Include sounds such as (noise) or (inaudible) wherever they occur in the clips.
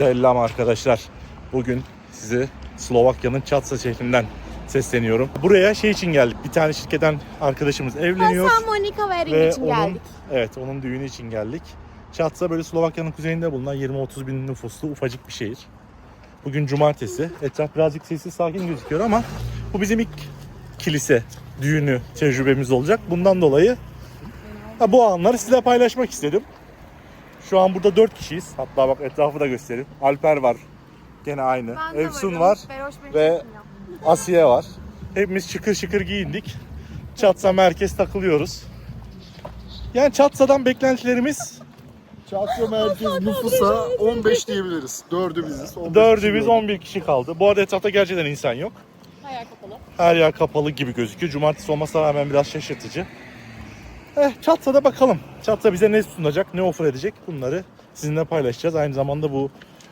Selam arkadaşlar. Bugün size Slovakya'nın Çatsa şehrinden sesleniyorum. Buraya şey için geldik. Bir tane şirketten arkadaşımız evleniyor. Hasan Monika Wedding Ve için onun, geldik. evet onun düğünü için geldik. Çatsa böyle Slovakya'nın kuzeyinde bulunan 20-30 bin nüfuslu ufacık bir şehir. Bugün cumartesi. Etraf birazcık sessiz sakin gözüküyor ama bu bizim ilk kilise düğünü tecrübemiz olacak. Bundan dolayı ha, bu anları size paylaşmak istedim. Şu an burada 4 kişiyiz. Hatta bak etrafı da göstereyim. Alper var. Gene aynı. Ben de Efsun varım. var. Beroş beni ve- çekmiyor. Asiye var. Hepimiz şıkır şıkır giyindik. Çatsa merkez takılıyoruz. Yani Çatsa'dan beklentilerimiz Çatsa merkez nüfusa 15 diyebiliriz. Dördü biziz. 15 dördü kişi biz yok. 11 kişi kaldı. Bu arada etrafta gerçekten insan yok. Hayal kapalı. Her yer kapalı gibi gözüküyor. Cumartesi olmasına rağmen biraz şaşırtıcı. Eh, Çatsa'da bakalım. Çatsa bize ne sunacak, ne offer edecek bunları sizinle paylaşacağız. Aynı zamanda bu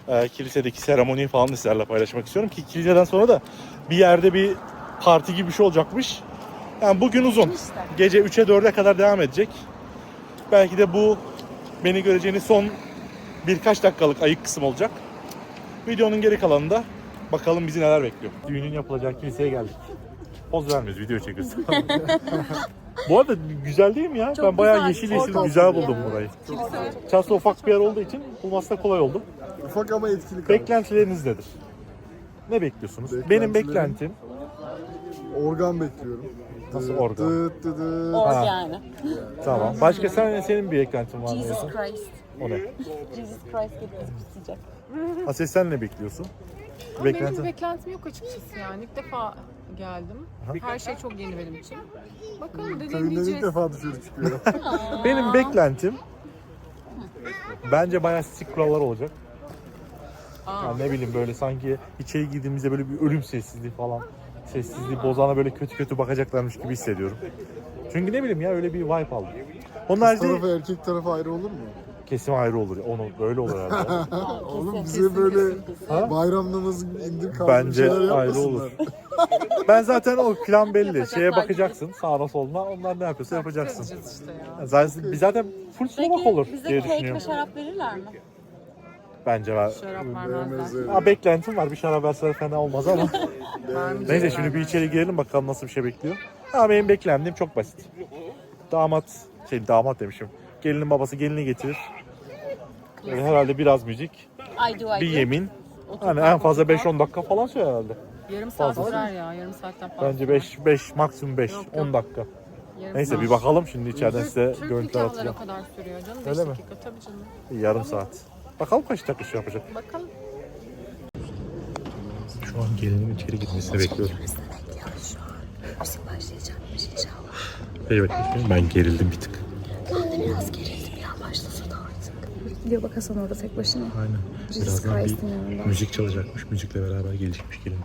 e, kilisedeki seremoniyi falan da sizlerle paylaşmak istiyorum ki kiliseden sonra da bir yerde bir parti gibi bir şey olacakmış. Yani bugün uzun. Gece 3'e 4'e kadar devam edecek. Belki de bu beni göreceğiniz son birkaç dakikalık ayık kısım olacak. Videonun geri kalanında bakalım bizi neler bekliyor. Düğünün yapılacağı kiliseye geldik. Poz vermiyoruz, video çekiyoruz. (laughs) bu arada güzel değil mi ya? Çok ben bayağı güzel, yeşil yeşil ortalık güzel ya. buldum burayı. Çarşı ufak bir yer olduğu için bulması da kolay oldu. Ufak ama etkili kaldı. Beklentileriniz nedir? Ne bekliyorsunuz? Benim beklentim Organ bekliyorum. Nasıl Dıt organ? dıt dıt dıt. Or Ha. yani. tamam. Başka sen senin bir beklentin var mı? Jesus? Christ. O ne? Jesus Christ getirip isteyecek. Ases sen ne bekliyorsun? Benim bir beklentim yok açıkçası yani. İlk defa geldim. Her şey çok yeni benim için. Bakalım Köyünden ilk defa dışarı çıkıyor. (laughs) (laughs) Benim beklentim bence bayağı stik kurallar olacak. Aa, Yani ne bileyim böyle sanki içeri girdiğimizde böyle bir ölüm sessizliği falan sessizliği bozana böyle kötü kötü bakacaklarmış gibi hissediyorum. Çünkü ne bileyim ya öyle bir vibe aldım. Onun Kız haricinde tarafı erkek tarafı ayrı olur mu? kesim ayrı olur. Onu böyle olur herhalde. (laughs) Oğlum bize böyle Ha? bayram namazı indir kaldır Bence şeyler ayrı yapmasınlar. olur. Ben zaten o plan belli. Şeye bakacaksın sağına soluna. Onlar ne yapıyorsa yapacaksın. İşte ya. Zaten biz zaten full Slovak olur diye düşünüyorum. şarap verirler mi? Bence var. Şarap Vermezler. vermezler. Ha, beklentim var. Bir şarap verseler fena olmaz ama. (laughs) Vermeyecekler. Neyse şimdi bir içeri girelim bakalım nasıl bir şey bekliyor. Ha benim beklentim çok basit. Damat, şey damat demişim. Gelinin babası gelini getirir. Böyle herhalde biraz müzik, I do I bir do. yemin. Hani en fazla 5-10 dakika falan sürer herhalde. Yarım saat Fazla. sürer ya. Yarım saatten fazla. Bence 5 5 maksimum 5 Yok, 10 yok. dakika. Yarım Neyse saat. bir bakalım şimdi içeriden size Türk görüntüler nikahları atacağım. kadar sürüyor canım. 5 Öyle mi? dakika tabii canım. Yarım saat. Bakalım kaç dakika şey yapacak. Bakalım. Şu an gelinin içeri gitmesini bekliyorum. Müzik başlayacakmış inşallah. Bakayım ben gerildim bir tık. Ben de biraz gerildim ya başlasa da artık. Gidiyor bak Hasan orada tek başına. Aynen. Jesus Birazdan bir Christ'in yanında. müzik çalacakmış. Müzikle beraber gelecekmiş gelin.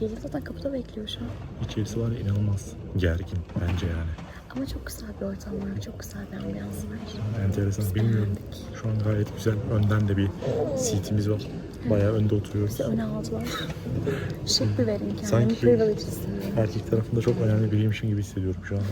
Gelin zaten kapıda bekliyor şu an. İçerisi var ya inanılmaz gergin bence yani. Ama çok güzel bir ortam var. Çok güzel bir ambiyans var. Enteresan bilmiyorum. Şu an gayet güzel. Önden de bir seatimiz var. Bayağı önde oturuyoruz. Bizi öne aldılar. Şık bir verin kendimi. Sanki-. Erkek tarafında çok önemli biriymişim gibi hissediyorum şu an.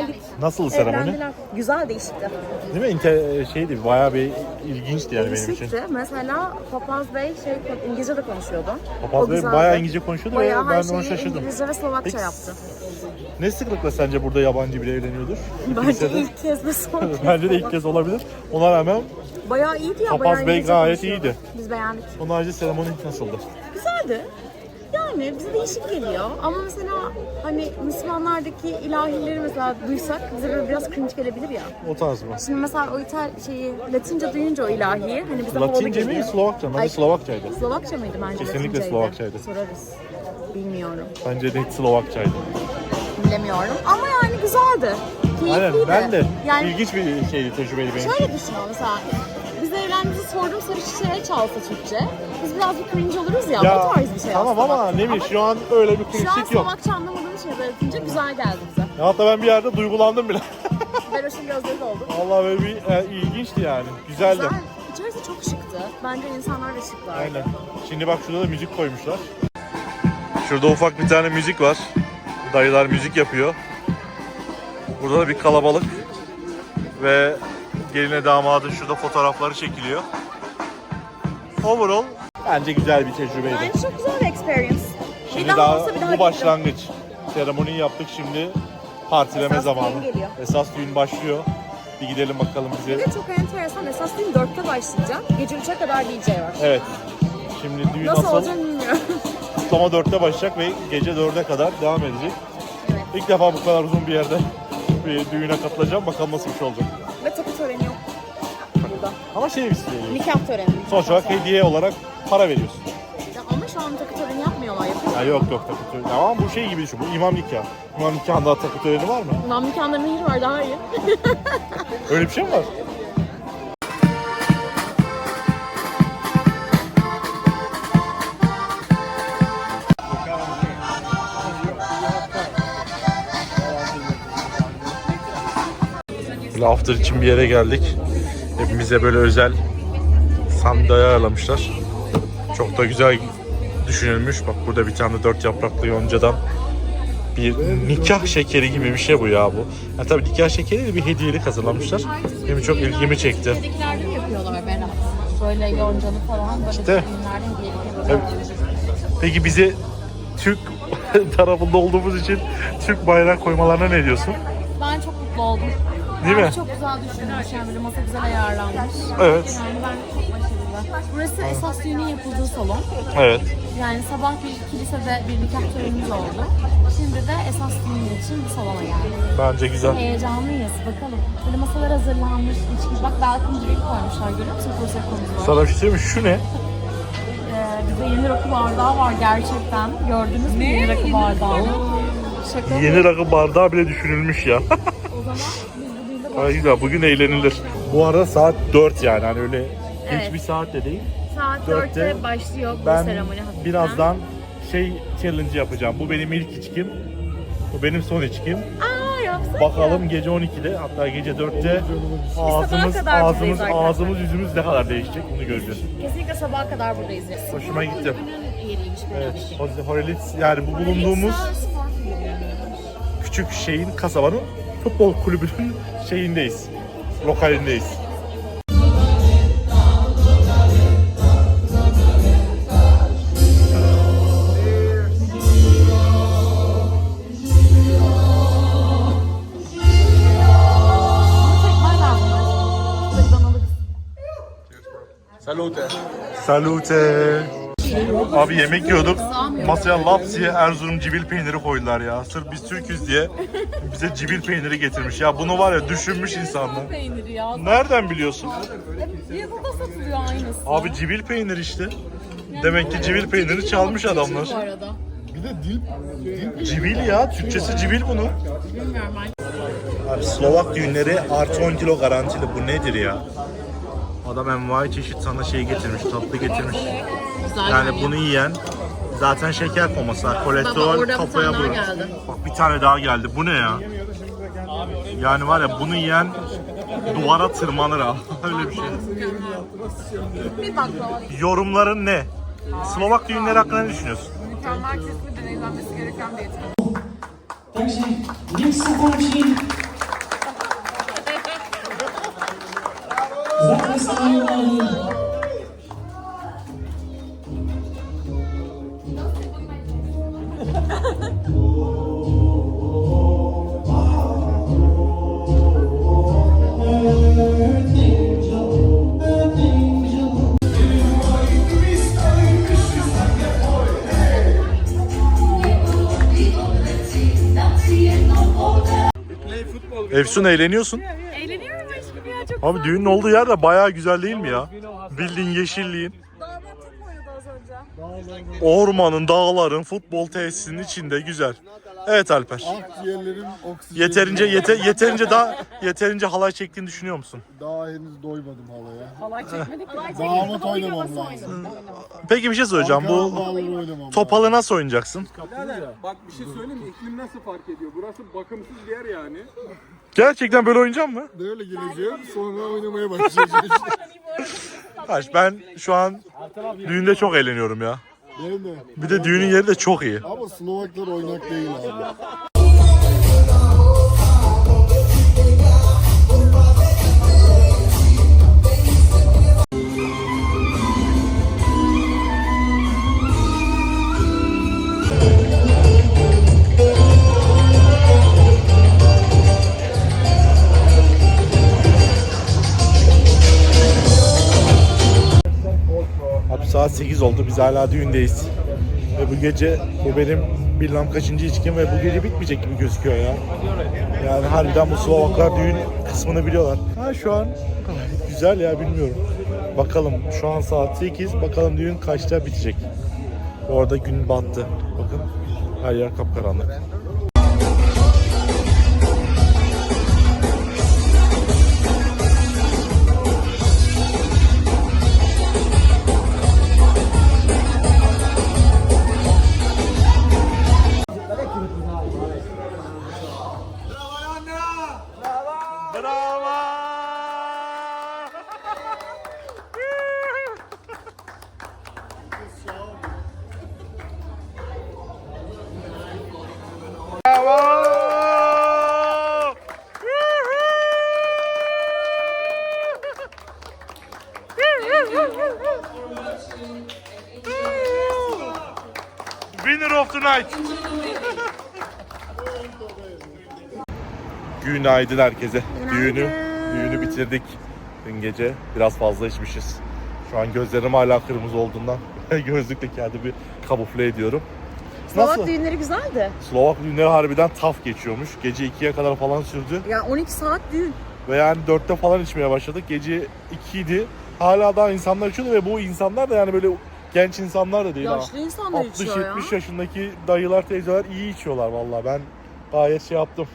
Geldik. Nasıl seremoni? Evlendiler. Güzel değişikti. Değil mi? İnte, şeydi bayağı bir ilginçti yani benim için. Değişikti. Mesela Papaz Bey şey İngilizce de konuşuyordu. Papaz O Bey güzeldi. bayağı İngilizce konuşuyordu Bayağı her ben şeyi ona şaşırdım. İngilizce ve Slovakça Peki, yaptı. Ne sıklıkla sence burada yabancı biri evleniyordur? Bence Kilisede? ilk kez ve son (laughs) kez. Bence de ilk kez olabilir. Ona rağmen Bayağı iyiydi ya. Papaz bayağı Bey İngilizce gayet konuşuyordu. iyiydi. Biz beğendik. onun harici seremoni nasıldı? Güzeldi. Yani bize değişik geliyor. Ama mesela hani Müslümanlardaki ilahileri mesela duysak bize böyle biraz cringe gelebilir ya. O tarz mı? Şimdi mesela o İtal şeyi Latince duyunca o ilahiyi hani bize havalı Latince geliyor. mi Slovakça mı? Ay- Slovakçaydı. Slovakça mıydı bence? Kesinlikle Latinceydi. Slovakçaydı. Sorarız. Bilmiyorum. Bence net Slovakçaydı. Bilemiyorum. Ama yani güzeldi. Keyifliydi. Aynen ben de. Yani İlginç bir şeydi tecrübeydi benim şöyle düşün ama mesela biz evlendiğimizi sordum sarı çiçeğe çalsa Türkçe. Biz biraz bir cringe oluruz ya, o tarz şey tamam aslında. ama ne bileyim şu an öyle bir Şu an kırıklık yok. Slovakça anlamadığım şeyler yapınca güzel geldi bize. Ya Hatta ben bir yerde duygulandım bile. (laughs) Beroş'un gözleri doldu. Vallahi böyle bir e, ilginçti yani. Güzeldi. Güzel. İçerisi çok şıktı. Bence insanlar da şıklar. Aynen. Şimdi bak şurada da müzik koymuşlar. Şurada ufak bir tane müzik var. Dayılar müzik yapıyor. Burada da bir kalabalık. Ve geline damadın şurada fotoğrafları çekiliyor. Overall bence güzel bir tecrübeydi. Bence çok güzel bir experience. Şimdi bir daha, daha, olsa bir daha bu başlangıç. Seremoniyi yaptık şimdi partileme Esas zamanı. düğün geliyor. Esas düğün başlıyor. Bir gidelim bakalım Bir bize. de çok enteresan. Esas düğün 4'te başlayacak. Gece 3'e kadar DJ var. Evet. Şimdi düğün Nasıl asıl olacak bilmiyorum. kutlama 4'te başlayacak ve gece 4'e kadar devam edecek. Evet. İlk defa bu kadar uzun bir yerde bir düğüne katılacağım. Bakalım nasıl bir şey olacak. Burada. Ama şey bir şey. Nikah töreni. Sonuç olarak hediye olarak para veriyorsun. Ya Ama şu an takı töreni yapmıyorlar. Yapıyor. Ya yok yok takı töreni. Ama bu şey gibi düşün. Bu imam nikahı. İmam nikahında takı töreni var mı? Ulan nikahında mihir var daha iyi. (laughs) Öyle bir şey mi var? After için bir yere geldik. Hepimize böyle özel sandalye ayarlamışlar. Çok da güzel düşünülmüş. Bak burada bir tane dört yapraklı yoncadan bir nikah şekeri gibi bir şey bu ya bu. Ya tabii nikah şekeri de bir hediyelik hazırlamışlar. Benim çok ilgimi çekti. Kediklerden yapıyorlar Berat. Böyle yoncalı falan. Böyle İşte. Peki bizi Türk (laughs) tarafında olduğumuz için Türk bayrak koymalarına ne diyorsun? Ben çok mutlu oldum. Değil mi? Çok güzel düşünülmüş yani böyle masa güzel ayarlanmış. Evet. Yani ben çok başarılı. Burası esas düğünün yapıldığı salon. Evet. Yani sabah bir kilisede bir nikah törenimiz oldu. Şimdi de esas düğün için bu salona geldik. Bence güzel. Heyecanlıyız bakalım. Böyle masalar hazırlanmış. içki. Bak balkon gibi koymuşlar görüyor musun? Prosecco'muz var. Sana bir şey söyleyeyim mi? Şu ne? Ee, bize yeni rakı bardağı var gerçekten. Gördünüz mü yeni rakı bardağını? Şaka mı? Yeni rakı bardağı bile düşünülmüş ya. O zaman Ay güzel. Bugün eğlenilir. Bu arada saat 4 yani. Hani öyle Evet. hiçbir saat de değil. saat Dörtte 4'te başlıyor bu Ben seremoni hafiften. birazdan şey challenge yapacağım. Bu benim ilk içkim. Bu benim son içkim. Aa yapsana. Bakalım gece 12'de hatta gece 4'te ağzımız ağzımız ağzımız yüzümüz ne kadar değişecek bunu göreceğiz. Kesinlikle sabaha kadar buradayız. ya. Hoşuma gitti. Evet. Berat. Horelitz yani bu bulunduğumuz küçük şeyin kasabanın futbol kulübünün şeyindeyiz. Lokalindeyiz. Salute. Salute. Abi yemek yiyorduk. Masaya laps diye Erzurum cibil peyniri koydular ya. Sırf biz Türk'üz diye bize cibil peyniri getirmiş. Ya bunu var ya düşünmüş insanlar. Peyniri ya. Nereden biliyorsun? Yazıda satılıyor aynısı. Abi cibil peynir işte. Demek ki cibil peyniri çalmış adamlar. Bu arada. Bir de dil, dil Cibil ya. Türkçesi cibil bunu. Bilmiyorum ben. Abi Slovak düğünleri artı 10 kilo garantili. Bu nedir ya? Adam envai çeşit sana şey getirmiş, tatlı getirmiş. Güzel Yani bunu yiyen zaten şeker koması, Bak, kolesterol orada bir kafaya tane vurur. daha geldi. Bak bir tane daha geldi. Bu ne ya? Yani var ya bunu yiyen duvara tırmanır ha. (laughs) Öyle bir şey. Bir baklava. Yorumların ne? Slovak düğünleri hakkında ne düşünüyorsun? Mükemmel kesme deneyimlenmesi gereken bir etkinlik. Takže se končí zatleskávání Efsun eğleniyorsun. Abi düğünün olduğu yer de bayağı güzel değil mi ya? Bildiğin yeşilliğin. Az önce. Ormanın, dağların, futbol tesisinin içinde güzel. Evet Alper. Akciğerlerim oksijeni. Yeterince yete, yeterince daha yeterince halay çektiğini düşünüyor musun? Daha henüz doymadım halaya. Halay çekmedik mi? Damat oynamam lazım. Peki bir şey soracağım. Arkadan Bu bağları oynamam topalı nasıl oynayacaksın? Bak bir şey söyleyeyim mi? İklim nasıl fark ediyor? Burası bakımsız bir yer yani. Gerçekten böyle oynayacak mı? lazım. Böyle geleceğim sonra oynamaya başlayacağım. Haş ben şu an düğünde çok eğleniyorum ya. Benim de. Bir de düğünün yeri de çok iyi. Ama Slovaklar oynak değil abi. 8 oldu. Biz hala düğündeyiz. Ve bu gece bu benim bilmem kaçıncı içkim ve bu gece bitmeyecek gibi gözüküyor ya. Yani harbiden bu Slovaklar düğün kısmını biliyorlar. Ha şu an güzel ya bilmiyorum. Bakalım şu an saat 8. Bakalım düğün kaçta bitecek. Orada gün battı. Bakın her yer kapkaranlık. Winner of the night. (laughs) Günaydın herkese. Düğünü düğünü bitirdik. Dün gece biraz fazla içmişiz. Şu an gözlerim hala kırmızı olduğundan (laughs) gözlükle kendimi kamufle ediyorum. Slovak Nasıl? düğünleri güzeldi. Slovak düğünleri harbiden taf geçiyormuş. Gece 2'ye kadar falan sürdü. Yani 12 saat düğün. Ve yani 4'te falan içmeye başladık. Gece 2 idi. Hala daha insanlar içiyordu ve bu insanlar da yani böyle genç insanlar da değil ha. Yaşlı insanlar içiyor ya. 60-70 yaşındaki dayılar teyzeler iyi içiyorlar vallahi. Ben gayet şey yaptım.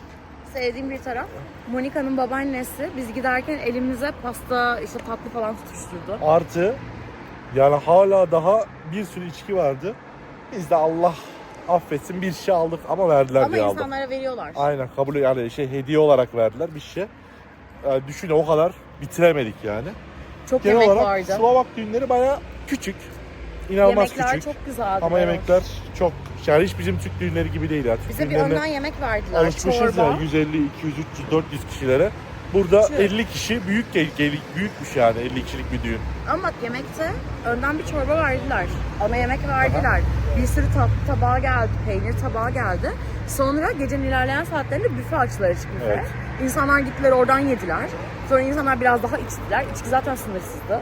Sevdiğim bir taraf. Monika'nın babaannesi biz giderken elimize pasta işte tatlı falan tutuşturdu. Artı yani hala daha bir sürü içki vardı. Biz de Allah affetsin bir şişe aldık ama verdiler Ama diye aldık. insanlara veriyorlar. Aynen kabul yani şey hediye olarak verdiler bir şişe. Yani düşün o kadar bitiremedik yani. Çok Genel yemek olarak vardı. Slovak düğünleri baya küçük. İnanılmaz Yemekler küçük. çok güzeldi. Ama evet. yemekler çok yani hiç bizim Türk düğünleri gibi değil. Türk Bize bir düğünlerine önden yemek verdiler. alışmışız Çorba. ya 150, 200, 300, 400 kişilere. Burada Küçük. 50 kişi büyük gel- gel- büyükmüş yani 50 kişilik bir düğün. Ama bak yemekte önden bir çorba verdiler. Ana yemek verdiler. Bir sürü tatlı tabağı geldi, peynir tabağı geldi. Sonra gecenin ilerleyen saatlerinde büfe açtılar açık büfe. Evet. İnsanlar gittiler oradan yediler. Sonra insanlar biraz daha içtiler. İçki zaten sınırsızdı.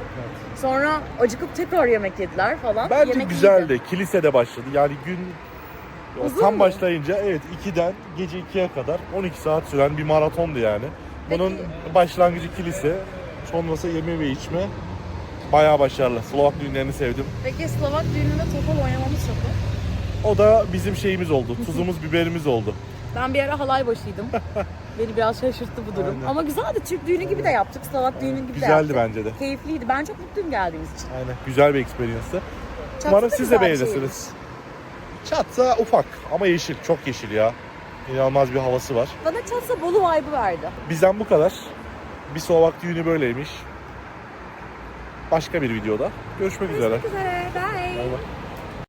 Sonra acıkıp tekrar yemek yediler falan. Bence yemek güzeldi. iyiydi. Kilisede başladı. Yani gün Uzun tam mu? başlayınca evet 2'den gece 2'ye kadar 12 saat süren bir maratondu yani. Bunun Peki. başlangıcı kilise, sonrası yeme ve içme. Bayağı başarılı. Slovak düğünlerini sevdim. Peki Slovak düğününde topal oynamamız çok. O da bizim şeyimiz oldu. (laughs) Tuzumuz, biberimiz oldu. Ben bir ara halay başıydım. (laughs) Beni biraz şaşırttı bu durum. Aynen. Ama güzeldi. Türk düğünü gibi de yaptık. Slovak düğünü gibi de Güzeldi yaptık. bence de. Keyifliydi. Ben çok mutluyum geldiğimiz için. Aynen. Güzel bir experience'tı. Umarım da siz de güzel bir beğenirsiniz. Çatsa ufak ama yeşil. Çok yeşil ya. İnanılmaz bir havası var. Bana Çatsa Bolu vibe'ı verdi. Bizden bu kadar. Bir Slovak düğünü böyleymiş. Başka bir videoda görüşmek üzere. Görüşmek üzere. Bye. Bay bay.